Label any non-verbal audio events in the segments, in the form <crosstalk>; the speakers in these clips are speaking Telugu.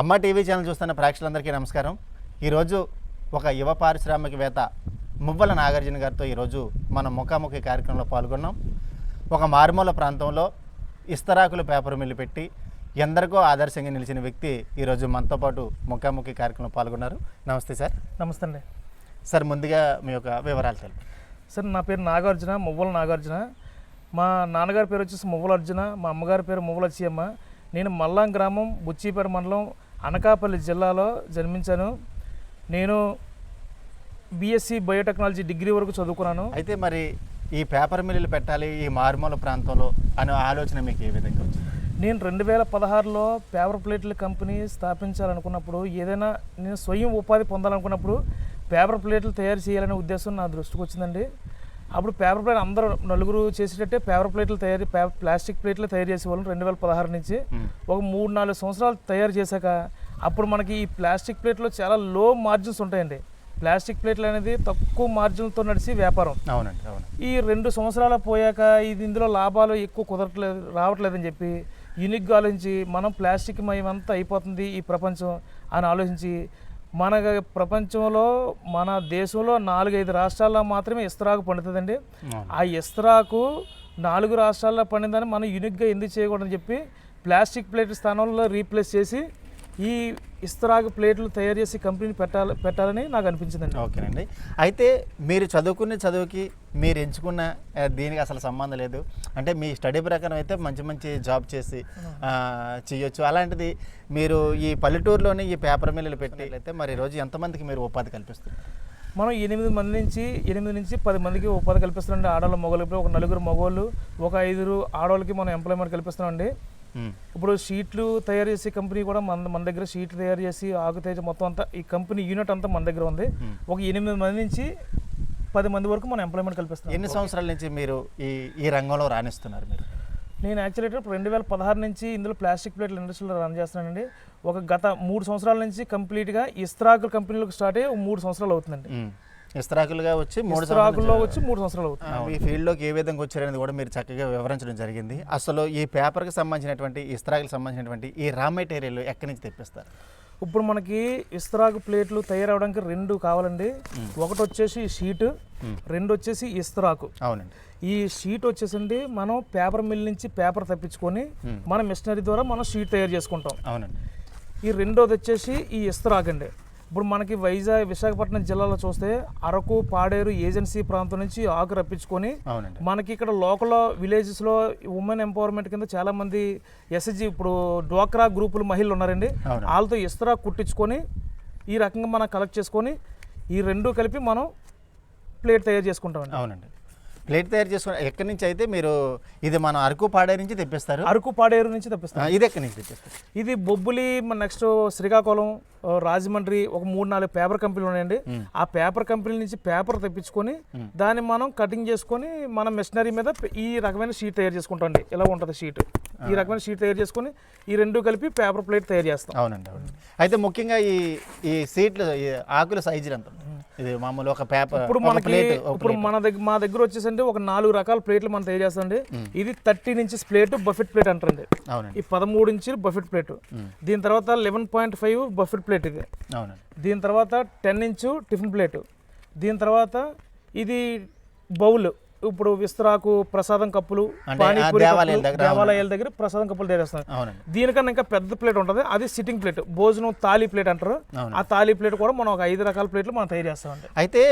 అమ్మ టీవీ ఛానల్ చూస్తున్న ప్రేక్షకులందరికీ నమస్కారం. ఈరోజు ఒక యువ పారిశ్రామికవేత్త మువ్వల నాగార్జున గారితో ఈరోజు మనం ముఖాముఖి కార్యక్రమంలో పాల్గొన్నాం. ఒక మారుమూల ప్రాంతంలో ఇస్తరాకులు పేపర్ మిల్లు పెట్టి ఎందరికో ఆదర్శంగా నిలిచిన వ్యక్తి ఈరోజు మనతో పాటు ముఖాముఖి కార్యక్రమంలో పాల్గొన్నారు. నమస్తే సార్. నమస్తే అండి. సార్ ముందుగా మీ యొక్క వివరాలు తెలిపి. సార్ నా పేరు నాగార్జున మువ్వల నాగార్జున. మా నాన్నగారి పేరు వచ్చేసి మువ్వల అర్జున మా అమ్మగారి పేరు మువ్వల అచ్చియమ్మ నేను మల్లాం గ్రామం బుచ్చిపేట మండలం అనకాపల్లి జిల్లాలో జన్మించాను. నేను బీఎస్సీ బయోటెక్నాలజీ డిగ్రీ వరకు చదువుకున్నాను. అయితే మరి ఈ పేపర్ మిల్లులు పెట్టాలి ఈ మారుమూల ప్రాంతంలో అనే ఆలోచన మీకు ఏ విధంగా వచ్చింది? నేను రెండు వేల పదహారులో పేపర్ ప్లేట్ల కంపెనీ స్థాపించాలనుకున్నప్పుడు ఏదైనా నేను స్వయం ఉపాధి పొందాలనుకున్నప్పుడు పేపర్ ప్లేట్లు తయారు చేయాలనే ఉద్దేశం నా దృష్టికి వచ్చిందండి. అప్పుడు పేపర్ ప్లేట్ అందరూ నలుగురు చేసేటట్టే పేపర్ ప్లేట్లు తయారు ప్లాస్టిక్ ప్లేట్లు తయారు చేసేవాళ్ళం రెండు వేల పదహారు నుంచి. ఒక మూడు నాలుగు సంవత్సరాలు తయారు చేశాక అప్పుడు మనకి ఈ ప్లాస్టిక్ ప్లేట్లో చాలా లో మార్జిన్స్ ఉంటాయండి. ప్లాస్టిక్ ప్లేట్లు అనేది తక్కువ మార్జిన్లతో నడిచి వ్యాపారం. అవునండి అవును. ఈ రెండు సంవత్సరాలు పోయాక ఇది ఇందులో లాభాలు ఎక్కువ కుదరట్లేదు రావట్లేదని చెప్పి యూనిక్గా ఆలోచించి మనం ప్లాస్టిక్ మయమంతా అయిపోతుంది ఈ ప్రపంచం అని ఆలోచించి మన ప్రపంచంలో మన దేశంలో నాలుగైదు రాష్ట్రాల్లో మాత్రమే ఇస్తరాకు పండుతుందండి. ఆ ఇస్తరాకు నాలుగు రాష్ట్రాల్లో పండిందని మనం యూనిక్గా ఎందుకు చేయకూడదని చెప్పి ప్లాస్టిక్ ప్లేట్ స్థానంలో రీప్లేస్ చేసి ఈ ఇస్తరాకు ప్లేట్లు తయారు చేసి కంపెనీని పెట్టాలి పెట్టాలని నాకు అనిపించిందండి. ఓకేనండి. అయితే మీరు చదువుకునే చదువుకి మీరు ఎంచుకున్న దీనికి అసలు సంబంధం లేదు. అంటే మీ స్టడీ ప్రకారం అయితే మంచి మంచి జాబ్ చేసి చేయొచ్చు. అలాంటిది మీరు ఈ పల్లెటూరులోనే ఈ పేపర్ మిల్లులు పెట్టినట్లయితే మరి రోజు ఎంతమందికి మీరు ఉపాధి కల్పిస్తారు మనం ఎనిమిది మంది నుంచి ఎనిమిది నుంచి పది మందికి ఉపాధి కల్పిస్తున్నాండి ఆడవాళ్ళ మగవాళ్ళకి ఒక నలుగురు మగవాళ్ళు ఒక ఐదుగురు ఆడవాళ్ళకి మనం ఎంప్లాయ్మెంట్ కల్పిస్తున్నామండి. ఇప్పుడు షీట్లు తయారు చేసే కంపెనీ కూడా మన మన దగ్గర షీట్లు తయారు చేసి ఆకు తేజ మొత్తం అంతా ఈ కంపెనీ యూనిట్ అంతా మన దగ్గర ఉంది. Hmm. ఒక ఎనిమిది మంది నుంచి పది మంది వరకు మనం ఎంప్లాయ్మెంట్ కల్పిస్తున్నాం. ఎన్ని సంవత్సరాల నుంచి మీరు ఈ ఈ రంగంలో రాణిస్తున్నారు మీరు? నేను యాక్చువల్లీ ఇప్పుడు రెండు వేల పదహారు నుంచి ఇందులో ప్లాస్టిక్ ప్లేట్ల ఇండస్ట్రీలో రన్ చేస్తున్నానండి. ఒక గత మూడు సంవత్సరాల నుంచి కంప్లీట్గా ఇస్త్రాకుల కంపెనీలకు స్టార్ట్ అయ్యి మూడు సంవత్సరాలు అవుతుందండి. ఉమ్, ఇస్తరాకులుగా వచ్చి మూడు ఇస్త్రాకుల్లో వచ్చి మూడు సంవత్సరాలు అవుతుంది. ఈ ఫీల్డ్లోకి ఏ విధంగా వచ్చారనేది కూడా మీరు చక్కగా వివరించడం జరిగింది. అసలు ఈ పేపర్కి సంబంధించినటువంటి ఇస్త్రాకులకు సంబంధించినటువంటి ఈ రా మెటీరియల్ ఎక్కడి నుంచి తెప్పిస్తారు? ఇప్పుడు మనకి ఇస్తరాకు ప్లేట్లు తయారవడానికి రెండు కావాలండి. ఒకటి వచ్చేసి షీట్ రెండు వచ్చేసి ఇస్తరాకు. అవునండి. ఈ షీట్ వచ్చేసండి మనం పేపర్ మిల్ నుంచి పేపర్ తప్పించుకొని. మన మిషనరీ ద్వారా మనం షీట్ తయారు చేసుకుంటాం. అవునండి. ఈ రెండోది వచ్చేసి ఈ ఇస్తరాక్ అండి. ఇప్పుడు మనకి వైజాగ్ విశాఖపట్నం జిల్లాలో చూస్తే అరకు పాడేరు ఏజెన్సీ ప్రాంతం నుంచి ఆకు రప్పించుకొని మనకి ఇక్కడ లోకల్ విలేజెస్లో ఉమెన్ ఎంపవర్మెంట్ కింద చాలా మంది ఎస్ఎస్జి ఇప్పుడు డ్వాక్రా గ్రూపులు మహిళలు ఉన్నారండి. వాళ్ళతో ఇస్తరా కుట్టించుకొని ఈ రకంగా మనం కలెక్ట్ చేసుకొని ఈ రెండు కలిపి మనం ప్లేట్ తయారు చేసుకుంటామండి. అవునండి. ప్లేట్ తయారు చేసుకుని ఎక్కడి నుంచి అయితే మీరు ఇది మన అరకు పాడే నుంచి తెప్పిస్తారు? అరకు పాడేరు నుంచి ఆ, తప్పిస్తాం ఇది ఎక్కడి నుంచి తెప్పిస్తారు? ఇది బొబ్బులి నెక్స్ట్ శ్రీకాకుళం రాజమండ్రి ఒక మూడు నాలుగు పేపర్ కంపెనీలు ఉన్నాయండి. ఆ పేపర్ కంపెనీల నుంచి పేపర్ తెప్పించుకొని దాన్ని మనం కటింగ్ చేసుకొని మన మిషనరీ మీద ఈ రకమైన షీట్ తయారు చేసుకుంటాం అండి ఇలా ఉంటుంది షీట్. ఈ రకమైన షీట్ తయారు చేసుకొని ఈ రెండు కలిపి పేపర్ ప్లేట్ తయారు చేస్తాం. అవునండి అవునండి. అయితే ముఖ్యంగా ఈ ఈ సీట్లు ఈ ఆకుల సైజులు ఎంత? ఇది మామూలు ఒక పేపర్ ఇప్పుడు మనకి ఇప్పుడు మన దగ్గర మా దగ్గర వచ్చేసండి ఒక నాలుగు రకాల ప్లేట్లు మనం తయారు చేస్తామండి ఇది thirty inches plate buffet plate అంటారండి. ఈ పదమూడు ఇంచులు బఫెట్ ప్లేట్. దీని తర్వాత eleven point five buffet plate ఇది. దీని తర్వాత టెన్ ఇంచు టిఫిన్ ప్లేట్. దీని తర్వాత ఇది బౌల్. ఇప్పుడు విస్తరాకు ప్రసాదం కప్పులు దేవాలయాల దగ్గర, ప్రసాదం కప్పులు అవునండి. దీనికన్నా ఇంకా పెద్ద ప్లేట్ ఉంటుంది. అది సిట్టింగ్ ప్లేట్ భోజనం తాళీ ప్లేట్ అంటారు. ఆ తాళీ ప్లేట్ కూడా మనం ఒక ఐదు రకాల ప్లేట్లు మనం తయారు చేస్తామండి. అయితే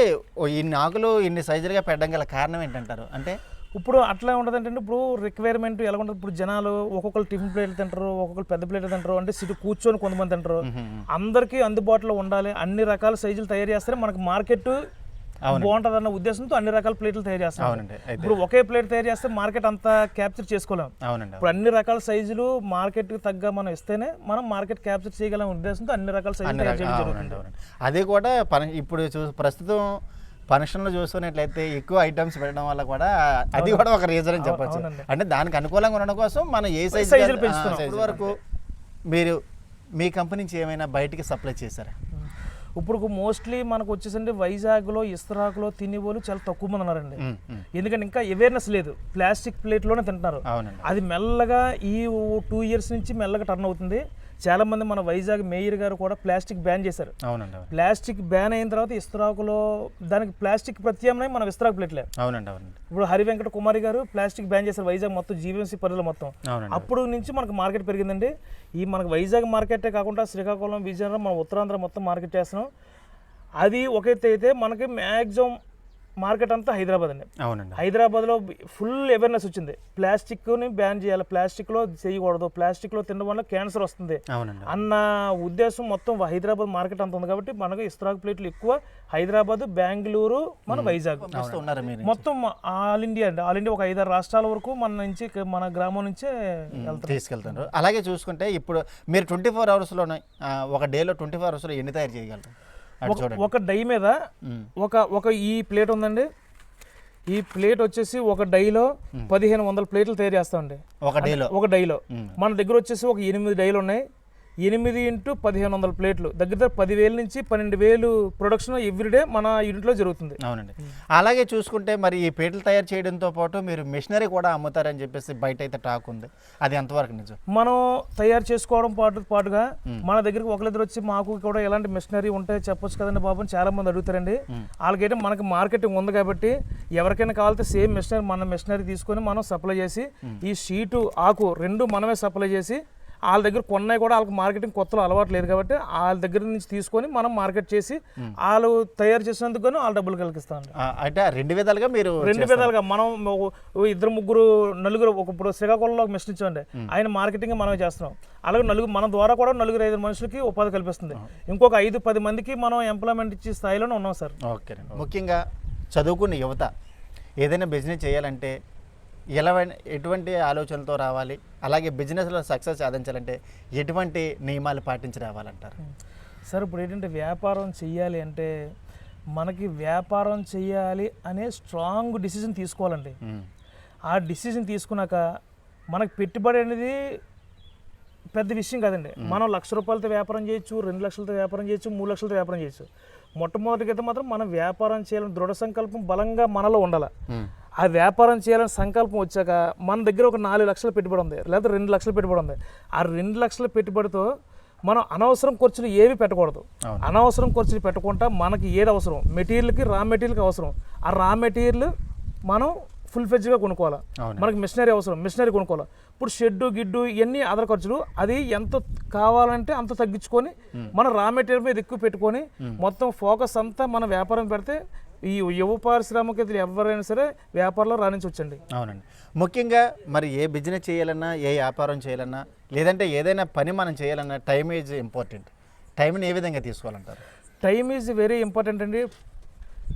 ఇన్ని ఆకులు ఇన్ని సైజులుగా పెట్టడం గల కారణం ఏంటంటారు? అంటే ఇప్పుడు అట్లా ఉండదు అంటే ఇప్పుడు రిక్వైర్మెంట్ ఎలా ఉంటుంది? ఇప్పుడు జనాలు ఒక్కొక్కరు టిఫిన్ ప్లేట్లు తింటారు ఒక్కొక్కరు పెద్ద ప్లేట్లు తింటారు అంటే సిటీ కూర్చొని కొంతమంది తింటారు. అందరికీ అందుబాటులో ఉండాలి. అన్ని రకాల సైజులు తయారు చేస్తే మనకి మార్కెట్ బాగుంటుంది అన్న ఉద్దేశంతో అన్ని రకాల ప్లేట్లు తయారు చేస్తాం. అవునండి. ఇప్పుడు ఒకే ప్లేట్ తయారు చేస్తే మార్కెట్ అంతా క్యాప్చర్ చేసుకోలేం. అవునండి. ఇప్పుడు అన్ని రకాల సైజులు మార్కెట్ తగ్గ మనం ఇస్తేనే మనం మార్కెట్ క్యాప్చర్ చేయగలం ఉద్దేశంతో అన్ని రకాల సైజులు తయారు చేయడం జరుగుతుంది. అది కూడా పని ఇప్పుడు ప్రస్తుతం ఫంక్షన్లో చూసుకున్నట్లయితే ఎక్కువ ఐటమ్స్ పెట్టడం వల్ల కూడా అది కూడా ఒక రీజన్ అని చెప్పొచ్చు. అంటే దానికి అనుకూలంగా ఉండడం కోసం మనం ఏ సైజ్ వరకు మీరు మీ కంపెనీ నుంచి ఏమైనా బయటికి సప్లై చేశారా? ఇప్పుడు మోస్ట్లీ మనకు వచ్చేసండి వైజాగ్లో ఇస్తరాకులో తినే వాళ్ళు చాలా తక్కువ మంది ఉన్నారండి. ఎందుకంటే ఇంకా అవేర్నెస్ లేదు. ప్లాస్టిక్ ప్లేట్లోనే తింటున్నారు. అది మెల్లగా ఈ టూ ఇయర్స్ నుంచి మెల్లగా టర్న్ అవుతుంది. చాలా మంది మన వైజాగ్ మేయర్ గారు కూడా ప్లాస్టిక్ బ్యాన్ చేశారు. అవునండి అవును ప్లాస్టిక్ బ్యాన్ అయిన తర్వాత ఇస్త్రాకులో దానికి ప్లాస్టిక్ ప్రత్యామ్నాయం మన విస్త్రాకు ప్లేట్లే అవునండి అవునండి. ఇప్పుడు హరి వెంకట కుమారి గారు ప్లాస్టిక్ బ్యాన్ చేశారు వైజాగ్ మొత్తం జీవీఎంసీ పరిధిలో మొత్తం. అప్పుడు నుంచి మనకు మార్కెట్ పెరిగిందండి. ఈ మనకు వైజాగ్ మార్కెటే కాకుండా శ్రీకాకుళం విజయనగరం మన ఉత్తరాంధ్ర మొత్తం మార్కెట్ చేస్తున్నాం. అది ఒక అయితే మనకి మ్యాక్సిమం మార్కెట్ అంతా హైదరాబాద్ అండి అవునండి. హైదరాబాద్లో ఫుల్ అవేర్నెస్ వచ్చింది. ప్లాస్టిక్ని బ్యాన్ చేయాలి. ప్లాస్టిక్లో చేయకూడదు. ప్లాస్టిక్లో తినడం వల్ల క్యాన్సర్ వస్తుంది. అవునండి. అన్న ఉద్దేశం మొత్తం హైదరాబాద్ మార్కెట్ అంత ఉంది కాబట్టి మనకు ఇస్త్రాక్ ప్లేట్లు ఎక్కువ. హైదరాబాద్ బెంగళూరు మన వైజాగ్. చూస్తూ ఉన్నారు మీరు మొత్తం ఆల్ ఇండియా అండి. ఆల్ ఇండియా ఒక ఐదారు రాష్ట్రాల వరకు మన నుంచి మన గ్రామం నుంచే వెళ్తారు తీసుకెళ్తున్నారు. అలాగే చూసుకుంటే ఇప్పుడు మీరు ట్వంటీ ఫోర్ అవర్స్లోనే ఒక డేలో ట్వంటీ ఫోర్ అవర్స్లో ఎన్ని తయారు చేయగలరు? ఒక డై మీద. ఒక ఒక ఈ ప్లేట్ ఉందండి. ఈ ప్లేట్ వచ్చేసి ఒక డైలో పదిహేను వందల ప్లేట్లు తయారు చేస్తామండి. ఒక డేలో. ఒక డైలో. మన దగ్గర వచ్చేసి ఒక ఎనిమిది డైలు ఉన్నాయి. ఎనిమిది ఇంటూ పదిహేను వందల ప్లేట్లు. దగ్గర దగ్గర పదివేల నుంచి పన్నెండు వేలు ప్రొడక్షన్ ఎవ్రీడే మన యూనిట్లో జరుగుతుంది. అవునండి. అలాగే చూసుకుంటే మరి ఈ పీటలు తయారు చేయడంతో పాటు మీరు మిషనరీ కూడా అమ్ముతారని చెప్పేసి బయట అయితే టాక్ ఉంది. అది ఎంతవరకు నిజం? మనం తయారు చేసుకోవడం పాటు పాటుగా మన దగ్గరికి ఒకరిద్దరు వచ్చి మాకు కూడా ఎలాంటి మిషనరీ ఉంటే చెప్పొచ్చు కదండి బాబు చాలా మంది అడుగుతారండి. వాళ్ళకైతే మనకి మార్కెటింగ్ ఉంది కాబట్టి ఎవరికైనా కావాలంటే సేమ్ మిషనరీ మన మిషనరీ తీసుకొని మనం సప్లై చేసి ఈ షీటు ఆకు రెండు మనమే సప్లై చేసి వాళ్ళ దగ్గర కొన్నాయి కూడా వాళ్ళకి మార్కెటింగ్ కొత్తలో అలవాటు లేదు కాబట్టి వాళ్ళ దగ్గర నుంచి తీసుకొని మనం మార్కెట్ చేసి వాళ్ళు తయారు చేసినందుకు గాను వాళ్ళ డబ్బులు కలిగిస్తామండి. ఆ, అంటే రెండు విధాలుగా మీరు రెండు విధాలుగా మనం ఇద్దరు ముగ్గురు నలుగురు ఒక ఇప్పుడు శ్రీకాకుళంలో ఒక మిషన్ ఇచ్చామండి. ఆయన మార్కెటింగ్ మనమే చేస్తున్నాం. అలాగే నలుగురు మన ద్వారా కూడా నలుగురు ఐదు మనుషులకి ఉపాధి కల్పిస్తుంది. ఇంకొక ఐదు పది మందికి మనం ఎంప్లాయ్మెంట్ ఇచ్చే స్థాయిలోనే ఉన్నాం సార్. ఓకే ముఖ్యంగా చదువుకున్న యువత ఏదైనా బిజినెస్ చేయాలంటే ఎలా ఎటువంటి ఆలోచనలతో రావాలి? అలాగే బిజినెస్లో సక్సెస్ సాధించాలంటే ఎటువంటి నియమాలు పాటించి రావాలంటారు? సార్ ఇప్పుడు ఏంటంటే వ్యాపారం చెయ్యాలి అంటే మనకి వ్యాపారం చెయ్యాలి అనే స్ట్రాంగ్ డిసిజన్ తీసుకోవాలండి. ఆ డిసిజన్ తీసుకున్నాక మనకు పెట్టుబడి అనేది పెద్ద విషయం కాదండి. మనం లక్ష రూపాయలతో వ్యాపారం చేయొచ్చు రెండు లక్షలతో వ్యాపారం చేయొచ్చు మూడు లక్షలతో వ్యాపారం చేయొచ్చు. మొట్టమొదటికైతే మాత్రం మనం వ్యాపారం చేయాలని దృఢ సంకల్పం బలంగా మనలో ఉండాలి. ఆ వ్యాపారం చేయాలని సంకల్పం వచ్చాక మన దగ్గర ఒక నాలుగు లక్షల పెట్టుబడి ఉంది లేదా రెండు లక్షల పెట్టుబడి ఉంది. ఆ రెండు లక్షల పెట్టుబడితో మనం అనవసరం ఖర్చులు ఏవి పెట్టకూడదు. అనవసరం ఖర్చులు పెట్టకుండా మనకి ఏది అవసరం? మెటీరియల్కి రా మెటీరియల్కి అవసరం. ఆ రా మెటీరియల్ మనం ఫుల్ ఫెజ్గా కొనుక్కోవాలి. మనకి మిషనరీ అవసరం మిషనరీ కొనుక్కోవాలి. ఇప్పుడు షెడ్డు గిడ్డు ఇవన్నీ అదర్ ఖర్చులు అది ఎంత కావాలంటే అంత తగ్గించుకొని మన రా మెటీరియల్ మీద ఎక్కువ పెట్టుకొని మొత్తం ఫోకస్ అంతా మన వ్యాపారం పెడితే ఈ యువ పారిశ్రామికతలు ఎవరైనా సరే వ్యాపారంలో రాణించవచ్చండి. అవునండి. ముఖ్యంగా మరి ఏ బిజినెస్ చేయాలన్నా ఏ వ్యాపారం చేయాలన్నా లేదంటే ఏదైనా పని మనం చేయాలన్నా టైం ఈజ్ ఇంపార్టెంట్ టైంని ఏ విధంగా తీసుకోవాలంటారు? టైం ఈజ్ వెరీ ఇంపార్టెంట్ అండి.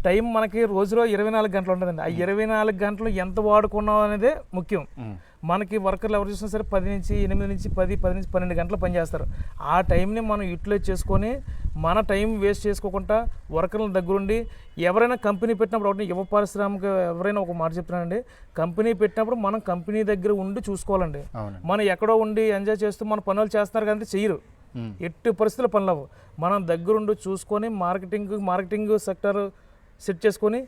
టైం మనకి రోజులో ఇరవై నాలుగు గంటలు ఉంటుందండి. ఆ ఇరవై నాలుగు గంటలు ఎంత వాడుకున్నాం అనేది ముఖ్యం. మనకి వర్కర్లు ఎవరు చూసినా సరే పది నుంచి ఎనిమిది నుంచి పది పది నుంచి పన్నెండు గంటలు పనిచేస్తారు ఆ టైంని మనం యూటిలైజ్ చేసుకొని మన టైం వేస్ట్ చేసుకోకుండా వర్కర్ల దగ్గరుండి ఎవరైనా కంపెనీ పెట్టినప్పుడు ఒకటి యువ పారిశ్రామిక ఎవరైనా ఒక మాట చెప్తున్నానండి. కంపెనీ పెట్టినప్పుడు మనం కంపెనీ దగ్గర ఉండి చూసుకోవాలండి. మనం ఎక్కడో ఉండి ఎంజాయ్ చేస్తూ మన పనులు చేస్తున్నారు కానీ చెయ్యరు. ఎట్టి పరిస్థితులు పనులవు మనం దగ్గరుండి చూసుకొని మార్కెటింగ్ మార్కెటింగ్ సెక్టర్ సెట్ చేసుకొని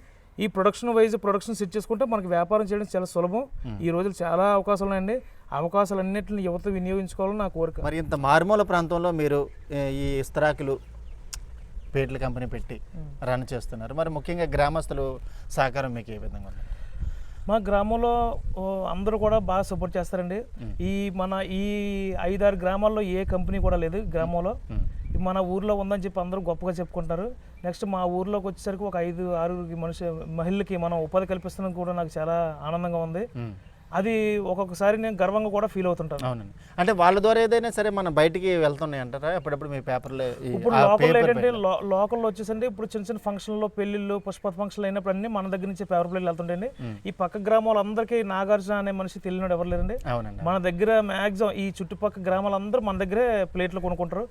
ఈ ప్రొడక్షన్ వైజ్ ప్రొడక్షన్ సెట్ చేసుకుంటే మనకి వ్యాపారం చేయడం చాలా సులభం. ఈ రోజులు చాలా అవకాశాలు ఉన్నాయండి. అవకాశాలన్నింటిని యువత వినియోగించుకోవాలని నా కోరిక. మరి ఇంత మారుమూల ప్రాంతంలో మీరు ఈ ఇస్తరాకులు పేట్ల కంపెనీ పెట్టి రన్ చేస్తున్నారు. మరి ముఖ్యంగా గ్రామస్తులు సహకారం మీకు ఏ విధంగా ఉంది? మా గ్రామంలో అందరూ కూడా బాగా సపోర్ట్ చేస్తారండి. ఈ మన ఈ ఐదారు గ్రామాల్లో ఏ కంపెనీ కూడా లేదు గ్రామంలో. మన ఊర్లో ఉందని చెప్పి అందరూ గొప్పగా చెప్పుకుంటారు. నెక్స్ట్ మా ఊర్లోకి వచ్చేసరికి ఒక ఐదు ఆరుగురికి మనిషి మహిళలకి మనం ఉపాధి కల్పిస్తున్నాం కూడా నాకు చాలా ఆనందంగా ఉంది. అది ఒక్కొక్కసారి నేను గర్వంగా కూడా ఫీల్ అవుతుంటాను. అవునండి. అంటే వాళ్ళ ద్వారా ఏదైనా సరే మనం బయటికి వెళ్తున్నాయి అంటారా? అప్పుడప్పుడు మీ పేపర్లో ఇప్పుడు లోకల్ ఏంటంటే లోకల్లో వచ్చేసండి ఇప్పుడు చిన్న చిన్న ఫంక్షన్లో పెళ్ళిళ్ళు పుష్ప ఫంక్షన్లు అయినప్పుడు అన్ని మన దగ్గర నుంచి పేపర్ ప్లేట్లు వెళ్తుంటాయండి. ఈ పక్క గ్రామాలందరికీ నాగార్జున అనే మనిషి తెలియనాడు ఎవరు అవునండి మన దగ్గర మ్యాక్సిమం ఈ చుట్టుపక్కల గ్రామాలందరూ మన దగ్గరే ప్లేట్లు కొనుక్కుంటారు.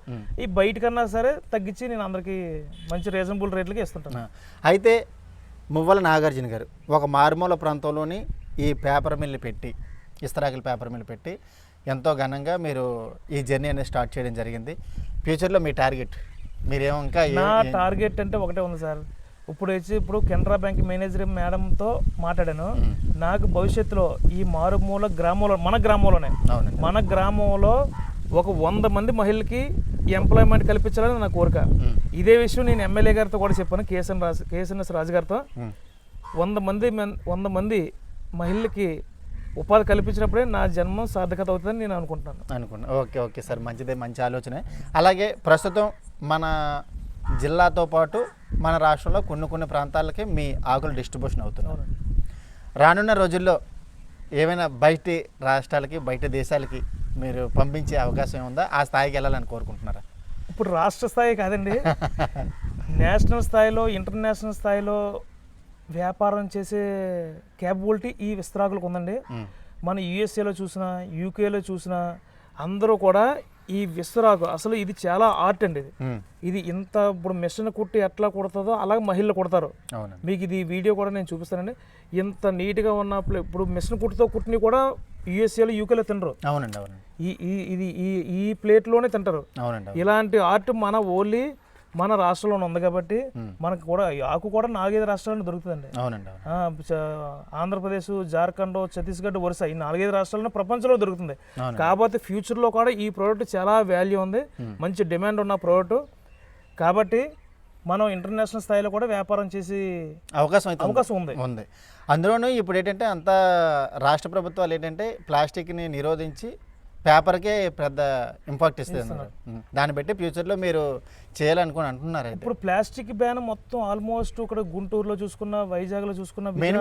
ఈ బయటకన్నా సరే తగ్గించి నేను అందరికీ మంచి రీజనబుల్ రేట్లకి ఇస్తుంటాను. అయితే మువ్వల నాగార్జున గారు ఒక మారుమూల ప్రాంతంలోని ఈ పేపర్ మిల్లు పెట్టి ఇస్తరాకుల పేపర్ మిల్లు పెట్టి ఎంతో ఘనంగా మీరు ఈ జర్నీ అనేది స్టార్ట్ చేయడం జరిగింది. ఫ్యూచర్లో మీ టార్గెట్ మీరేమో ఇంకా నా టార్గెట్ అంటే ఒకటే ఉంది సార్. ఇప్పుడు వచ్చి ఇప్పుడు కెనరా బ్యాంక్ మేనేజర్ మేడంతో మాట్లాడాను. నాకు భవిష్యత్తులో ఈ మారుమూల గ్రామంలో మన గ్రామంలోనే మన గ్రామంలో ఒక వంద మంది మహిళలకి ఎంప్లాయ్మెంట్ కల్పించాలని నా కోరిక. ఇదే విషయం నేను ఎమ్మెల్యే గారితో కూడా చెప్పాను కేఎస్ఎన్ రాజు కేఎస్ఎన్ఎస్ రాజు గారితో. వంద మంది మెన్- వంద మంది మహిళలకి ఉపాధి కల్పించినప్పుడే నా జన్మం సార్థకత అవుతుందని నేను అనుకుంటున్నాను. అనుకున్నా. Okay okay sir. మంచిదే మంచి ఆలోచనే. అలాగే ప్రస్తుతం మన జిల్లాతో పాటు మన రాష్ట్రంలో కొన్ని కొన్ని ప్రాంతాలకి మీ ఆకులు డిస్ట్రిబ్యూషన్ అవుతున్నాయి. అవునండి. రానున్న రోజుల్లో ఏమైనా బయటి రాష్ట్రాలకి బయట దేశాలకి మీరు పంపించే అవకాశం ఉందా ఆ స్థాయికి వెళ్ళాలని కోరుకుంటున్నారా? ఇప్పుడు రాష్ట్ర స్థాయి కాదండి. <laughs> నేషనల్ స్థాయిలో ఇంటర్నేషనల్ స్థాయిలో వ్యాపారం చేసే క్యాపబిలిటీ ఈ విస్తరాకులకు ఉందండి. మన యుఎస్ఏలో చూసినా యూకేలో చూసినా అందరూ కూడా ఈ విస్తరాకు అసలు ఇది చాలా ఆర్ట్ అండి ఇది. ఇది ఇంత ఇప్పుడు మిషన్ కుట్టి ఎట్లా కుడుతుందో అలాగే మహిళలు కుడతారు. మీకు ఇది వీడియో కూడా నేను చూపిస్తానండి. ఇంత నీట్గా ఉన్న ప్లే- ఇప్పుడు మిషన్ కుట్టుతో కుట్టినవి కూడా యుఎస్ఏలో యూకేలో తినరు. అవునండి అవునండి. ఈ ఇది ఈ ఈ ప్లేట్లోనే తింటారు. అవునండి అవును. ఇలాంటి ఆర్ట్ మన ఓన్లీ మన రాష్ట్రంలో ఉంది కాబట్టి. మనకు కూడా ఆకు కూడా నాలుగైదు రాష్ట్రాల్లో దొరుకుతుందండి. అవునండి ఆంధ్రప్రదేశ్ జార్ఖండ్ ఛత్తీస్గఢ్ ఒరిస్సా ఈ నాలుగైదు రాష్ట్రాల్లో ప్రపంచంలో దొరుకుతుంది. కాకపోతే ఫ్యూచర్లో కూడా ఈ ప్రోడక్ట్ చాలా వాల్యూ ఉంది. మంచి డిమాండ్ ఉన్న ప్రోడక్ట్. కాబట్టి మనం ఇంటర్నేషనల్ స్థాయిలో కూడా వ్యాపారం చేసి అవకాశం అయితే. అవకాశం ఉంది. ఉంది. అందులోనూ ఇప్పుడు ఏంటంటే అంత రాష్ట్ర ప్రభుత్వాలు ఏంటంటే ప్లాస్టిక్ని నిరోధించి పేపర్కే పెద్ద ఇంపాక్ట్ ఇస్తుంది. దాన్ని బట్టి ఫ్యూచర్లో మీరు చేయాలనుకుని అంటున్నారు ఇప్పుడు ప్లాస్టిక్ బ్యాన్ మొత్తం ఆల్మోస్ట్ ఇక్కడ గుంటూరులో చూసుకున్న వైజాగ్లో చూసుకున్న మెయిన్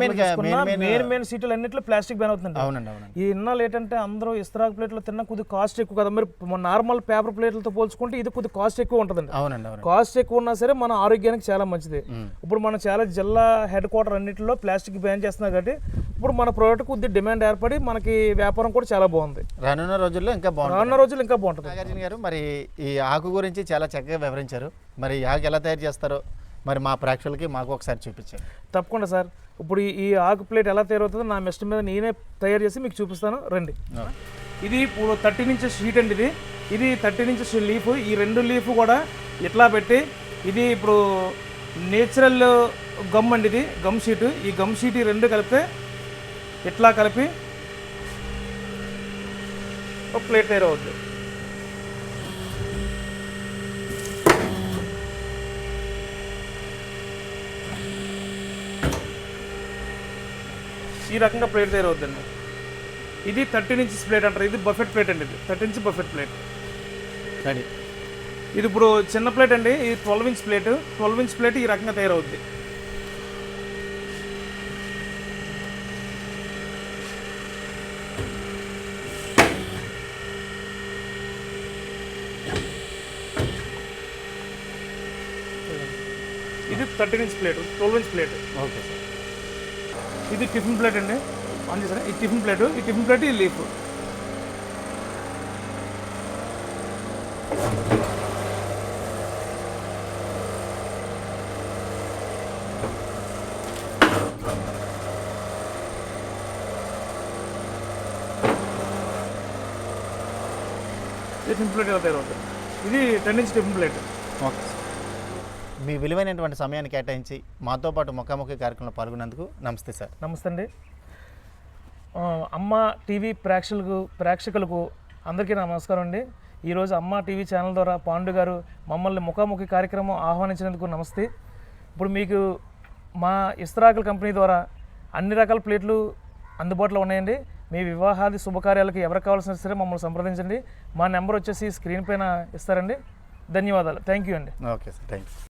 మెయిన్ సిటీలు అన్నింటిలో ప్లాస్టిక్ బ్యాన్ అవుతుంది అవునండి అవునండి. ఈ ఇన్నాళ్ళు ఏంటంటే అందరూ ఇస్తరాకు ప్లేట్లో తిన్న కొద్ది కాస్ట్ ఎక్కువ కదా. మరి నార్మల్ పేపర్ ప్లేట్లతో పోల్చుకుంటే ఇది కొద్ది కాస్ట్ ఎక్కువ ఉంటుందండి అవునండి కాస్ట్ ఎక్కువ ఉన్నా సరే మన ఆరోగ్యానికి చాలా మంచిది. ఇప్పుడు మన చాలా జిల్లా హెడ్ క్వార్టర్ అన్నింటిలో ప్లాస్టిక్ బ్యాన్ చేస్తున్నారు కాబట్టి ఇప్పుడు మన ప్రోడక్ట్ కొద్ది డిమాండ్ ఏర్పడి మనకి వ్యాపారం కూడా చాలా బాగుంది. రానున్న రోజుల్లో ఇంకా బాగుంటుంది. రానున్న రోజులు ఇంకా బాగుంటుంది. నాగార్జున గారు మరి ఈ ఆకు గురించి చాలా చక్కగా వివరించారు. మరి ఈ ఆకు ఎలా తయారు చేస్తారో మరి మా ప్రేక్షకులకి మాకు ఒకసారి చూపించండి. తప్పకుండా సార్. ఇప్పుడు ఈ- ఆకు ప్లేట్ ఎలా తయారవుతుందో నా మెస్ట్ మీద నేనే తయారు చేసి మీకు చూపిస్తాను. రండి. ఇది ఇప్పుడు థర్టీ ఇంచెస్ షీట్ అండి ఇది. ఇది థర్టీ ఇంచెస్ లీఫ్. ఈ రెండు లీఫ్ కూడా ఇట్లా పెట్టి ఇది ఇప్పుడు నేచురల్ గమ్ అండి ఇది గమ్ షీట్. ఈ గమ్ షీట్ ఈ రెండు కలిపితే ఇట్లా కలిపి? ఒక ప్లేట్ తయారవుద్ది ఈ రకంగా ప్లేట్ తయారవుద్దండి ఇది థర్టీన్ ఇంచెస్ ప్లేట్ అంటారు. ఇది బఫెట్ ప్లేట్ అండి ఇది. Thirty inch buffet plate. Ready ఇది ఇప్పుడు చిన్న ప్లేట్ అండి. ఇది twelve inch plate. Twelve inch plate ఈ రకంగా తయారవుద్ది ఇది thirteen inch plate twelve inch plate. Okay sir. ఇది టిఫిన్ ప్లేట్ అండి. ఆన్ చేసారా ఈ టిఫిన్ ప్లేట్ ఈ టిఫిన్ ప్లేట్ ఈ లీఫ్. టిఫిన్ ప్లేట్ ఇలా తయారవుతుంది? ఇది ten inch tiffin plate. Okay మీ విలువైనటువంటి సమయాన్ని కేటాయించి మాతో పాటు ముఖాముఖి కార్యక్రమంలో పాల్గొన్నందుకు నమస్తే సార్. నమస్తే అండి. అమ్మ టీవీ ప్రేక్షకులకు ప్రేక్షకులకు అందరికీ నమస్కారం అండి. ఈరోజు అమ్మ టీవీ ఛానల్ ద్వారా పాండు గారు మమ్మల్ని ముఖాముఖి కార్యక్రమం ఆహ్వానించినందుకు నమస్తే. ఇప్పుడు మీకు మా ఇస్త్రాకుల కంపెనీ ద్వారా అన్ని రకాల ప్లేట్లు అందుబాటులో ఉన్నాయండి. మీ వివాహాది శుభకార్యాలకు ఎవరికి కావాల్సిన సరే మమ్మల్ని సంప్రదించండి. మా నెంబర్ వచ్చేసి స్క్రీన్ పైన ఇస్తారండి. ధన్యవాదాలు. థ్యాంక్ యూ అండి. Okay sir. Thank you.